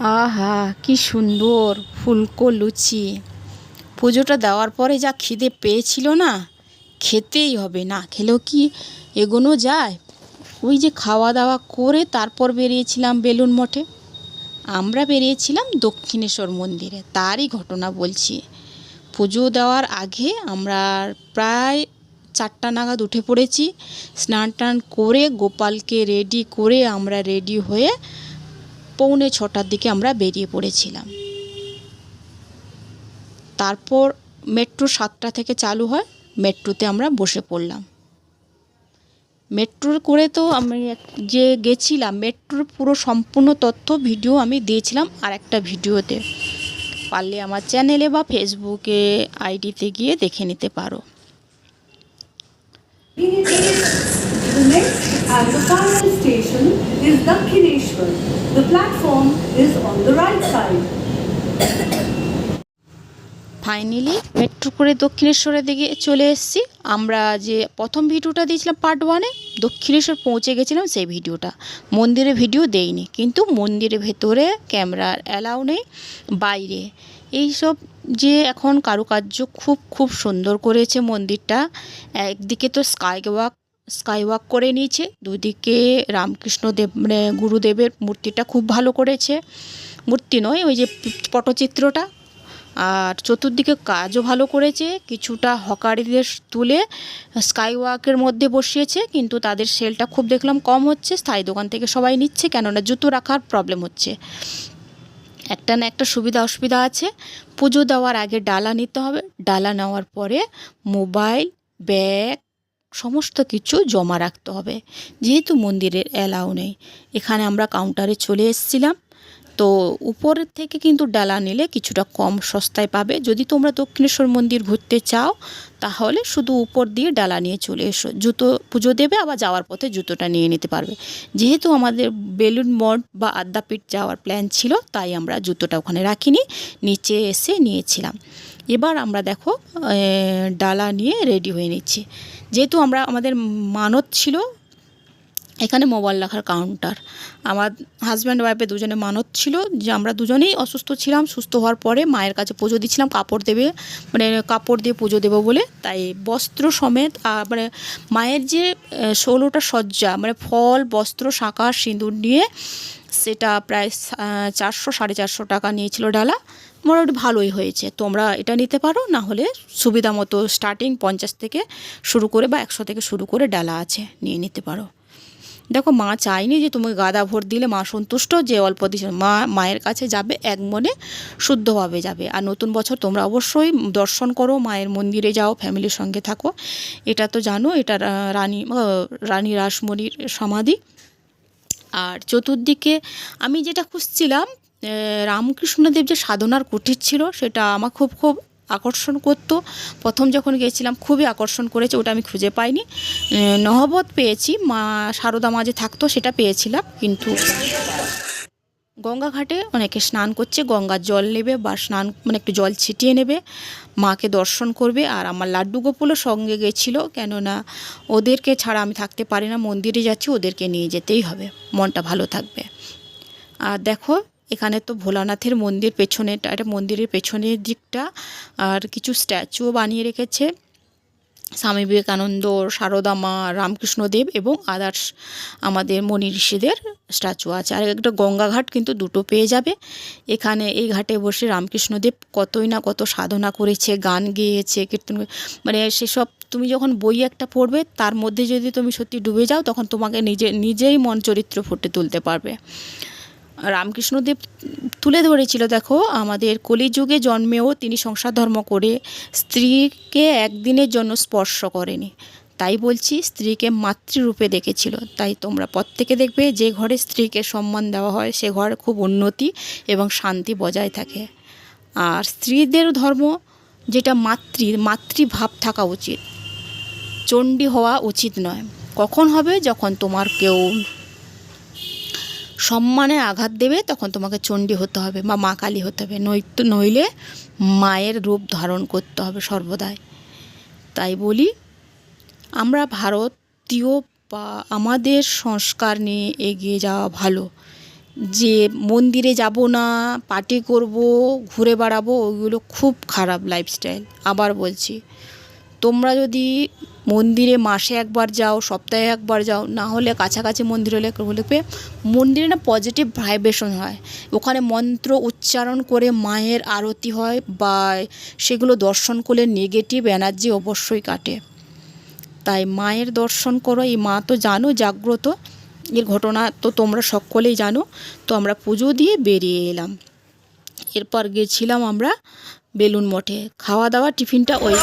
আহা, কি সুন্দর ফুলকো লুচি। পুজোটা দেওয়ার পরে যা খিদে পেয়েছিল না, খেতেই হবে না। খেলেও কি এগোনো যায়? ওই যে খাওয়া দাওয়া করে তারপর বেরিয়েছিলাম বেলুন মঠে। আমরা বেরিয়েছিলাম দক্ষিণেশ্বর মন্দিরে, তারই ঘটনা বলছি। পুজো দেওয়ার আগে আমরা প্রায় চারটা নাগাদ উঠে পড়েছি স্নান টান করে গোপালকে রেডি করে আমরা রেডি হয়ে পৌনে ছটার দিকে আমরা বেরিয়ে পড়েছিলাম। তারপর মেট্রো সাতটা থেকে চালু হয়, মেট্রোতে আমরা বসে পড়লাম। মেট্রোর করে তো আমি যে গেছিলাম, মেট্রোর পুরো সম্পূর্ণ তথ্য, ভিডিও আমি দিয়েছিলাম আর একটা ভিডিওতে। পারলে আমার চ্যানেলে বা ফেসবুকে আইডিতে গিয়ে দেখে নিতে পারো। The next and the final station is Dakshineshwar. The platform is on the right side. Finally metro করে দক্ষিণেশ্বরের দিকে চলে এসেছি। আমরা যে প্রথম ভিডিওটা দিয়েছিলাম পার্ট ওয়ানে দক্ষিণেশ্বর পৌঁছে গেছিলাম সেই ভিডিওটা। মন্দিরের ভিডিও দেইনি, কিন্তু মন্দিরের ভেতরে ক্যামেরার অ্যালাউ নেই, বাইরে। এইসব যে এখন কারুকার্য খুব খুব সুন্দর করেছে মন্দিরটা। একদিকে তো স্কাই ওয়াক স্কাই ওয়াক করে নিয়েছে। দুদিকে রামকৃষ্ণদেব মানে গুরুদেবের মূর্তিটা খুব ভালো করেছে। মূর্তি নয়, ওই যে পটচিত্রটা। আর চতুর্দিকে কাজও ভালো করেছে, কিছুটা হকারিদের তুলে স্কাই ওয়াকের মধ্যে বসিয়েছে, কিন্তু তাদের সেলটা খুব দেখলাম কম হচ্ছে। স্থায়ী দোকান থেকে সবাই নিচ্ছে, কেননা জুতো রাখার প্রবলেম হচ্ছে। একটা না একটা সুবিধা অসুবিধা আছে। পুজো দেওয়ার আগে ডালা নিতে হবে। ডালা নেওয়ার পরে মোবাইল ব্যাগ সমস্ত কিছু জমা রাখতে হবে। যেহেতু মন্দিরের অ্যালাউ নেই। এখানে আমরা কাউন্টারে চলে এসেছিলাম। তো উপরের থেকে কিন্তু ডালা নিলে কিছুটা কম সস্তায় পাবে। যদি তোমরা দক্ষিণেশ্বর মন্দির ঘুরতে চাও, তাহলে শুধু উপর দিয়ে ডালা নিয়ে চলে এসো। জুতো, পুজো দেবে, আবার যাওয়ার পথে জুতোটা নিয়ে নিতে পারবে। যেহেতু আমাদের বেলুন মঠ বা আদ্যাপীঠ যাওয়ার প্ল্যান ছিল, তাই আমরা জুতোটা ওখানে রাখিনি, নিচে এসে নিয়েছিলাম। এবার আমরা দেখো ডালা নিয়ে রেডি হয়ে নিচ্ছি। যেহেতু আমরা, আমাদের মানত ছিল এখানে মোবাইল রাখার কাউন্টার আমার হাজব্যান্ড ওয়াইফে দুজনে মানত ছিল যে আমরা দুজনেই অসুস্থ ছিলাম, সুস্থ হওয়ার পরে মায়ের কাছে পুজো দিচ্ছিলাম, কাপড় দেবে মানে কাপড় দিয়ে পুজো দেবো বলে। তাই বস্ত্র সমেত মানে মায়ের যে ষোলোটা সজ্জা মানে ফল, বস্ত্র শাঁখা সিঁদুর নিয়ে সেটা প্রায় চারশো, সাড়ে চারশো টাকা নিয়েছিল ডালা। মোটামুটি ভালোই হয়েছে। তোমরা এটা নিতে পারো, না হলে সুবিধা মতো স্টার্টিং পঞ্চাশ থেকে শুরু করে বা একশো থেকে শুরু করে ডালা আছে, নিয়ে নিতে পারো। দেখো মা চায়নি যে তুমি গাদা ভোট দিলে মা সন্তুষ্ট যে অল্প দিছে। মা মায়ের কাছে যাবে, এক মনে শুদ্ধভাবে যাবে। আর নতুন বছর তোমরা অবশ্যই দর্শন করো, মায়ের মন্দিরে যাও, ফ্যামিলির সঙ্গে থাকো। এটা তো জানো, এটা রানী রানী রাসমণির সমাধি। আর চতুর্দিকে আমি যেটা খুঁজছিলাম রামকৃষ্ণদেব যে সাধনার কুটির ছিল, সেটা আমার খুব খুব আকর্ষণ করতো। প্রথম যখন গেছিলাম, খুবই আকর্ষণ করেছে, ওটা আমি খুঁজে পাইনি। নহবত পেয়েছি, মা সারদা মাঝে থাকতো, সেটা পেয়েছিলাম, কিন্তু গঙ্গা ঘাটে অনেকে স্নান করছে গঙ্গার জল নেবে বা স্নান মানে একটু জল ছিটিয়ে নেবে, মাকে দর্শন করবে, আর আমার লাড্ডু গোপুলও সঙ্গে গেছিল, কেননা ওদেরকে ছাড়া আমি থাকতে পারি না, মন্দিরে যাচ্ছি, ওদেরকে নিয়ে যেতেই হবে, মনটা ভালো থাকবে। আর দেখো এখানে তো ভোলানাথের মন্দির পেছনে এটা মন্দিরের পেছনের দিকটা, আর কিছু স্ট্যাচুও বানিয়ে রেখেছে। স্বামী বিবেকানন্দ, সারদা মা রামকৃষ্ণদেব এবং আদার্স আমাদের মনি ঋষিদের স্ট্যাচু আছে। আর একটা গঙ্গাঘাট কিন্তু দুটো পেয়ে যাবে। এখানে এই ঘাটে বসে রামকৃষ্ণদেব কতই না কত সাধনা করেছে, গান গেয়েছে, কীর্তন মানে সেসব তুমি যখন বই একটা পড়বে, তার মধ্যে যদি তুমি সত্যি ডুবে যাও, তখন তোমাকে নিজে, নিজেই মন চরিত্র ফুটে তুলতে পারবে। রামকৃষ্ণদেব তুলে ধরেছিল, দেখো, আমাদের কলিযুগে জন্মেও তিনি সংসার ধর্ম করে স্ত্রীকে একদিনের জন্য স্পর্শ করেনি। তাই বলছি, স্ত্রীকে মাতৃরূপে দেখেছিল। তাই তোমরা প্রত্যেকে দেখবে, যে ঘরে স্ত্রীকে সম্মান দেওয়া হয়, সে ঘরে খুব উন্নতি এবং শান্তি বজায় থাকে। আর স্ত্রীদের ধর্ম, যেটা মাতৃ, মাতৃভাব থাকা উচিত। চণ্ডী হওয়া উচিত নয়। কখন হবে? যখন তোমার কেউ সম্মানে আঘাত দেবে, তখন তোমাকে চণ্ডী হতে হবে বা মা কালী হতে হবে। নয়তো নইলে মায়ের রূপ ধারণ করতে হবে সর্বদাই। তাই বলি, আমরা ভারতীয় বা আমাদের সংস্কার নিয়ে এগিয়ে যাওয়া ভালো। যে মন্দিরে যাব না, পার্টি করব, ঘুরে বেড়াবো, ওইগুলো খুব খারাপ লাইফস্টাইল আবার বলছি, তোমরা যদি মন্দিরে মাসে একবার যাও, সপ্তাহে একবার যাও, না হলে কাছাকাছি মন্দির হলে হলে মন্দিরে না পজিটিভ ভাইব্রেশন হয়। ওখানে মন্ত্র উচ্চারণ করে মায়ের আরতি হয় বা সেগুলো দর্শন করলে নেগেটিভ এনার্জি অবশ্যই কাটে। তাই মায়ের দর্শন করো। এই মা তো জানো, জাগ্রত। এর ঘটনা তো তোমরা সকলেই জানো। তো আমরা পুজো দিয়ে বেরিয়ে এলাম। এরপর গেছিলাম আমরা বেলুন মঠে। খাওয়া দাওয়া, টিফিনটা ওই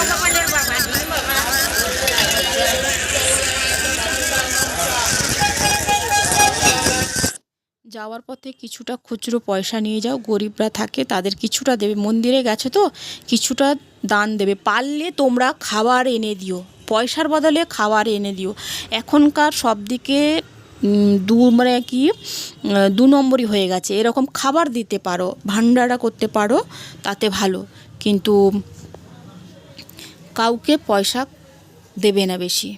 যাওয়ার পথে কিছুটা খুচরো পয়সা নিয়ে যাও। গরিবরা থাকে, তাদের কিছুটা দেবে। মন্দিরে গেছে তো, কিছুটা দান দেবে। পারলে তোমরা খাবার এনে দিও। পয়সার বদলে খাবার এনে দিও। এখনকার সব দিকে দু মানে কি দু নম্বরই হয়ে গেছে। এরকম খাবার দিতে পারো ভান্ডারা করতে পারো, তাতে ভালো। কিন্তু কাউকে পয়সা দেবে না বেশি।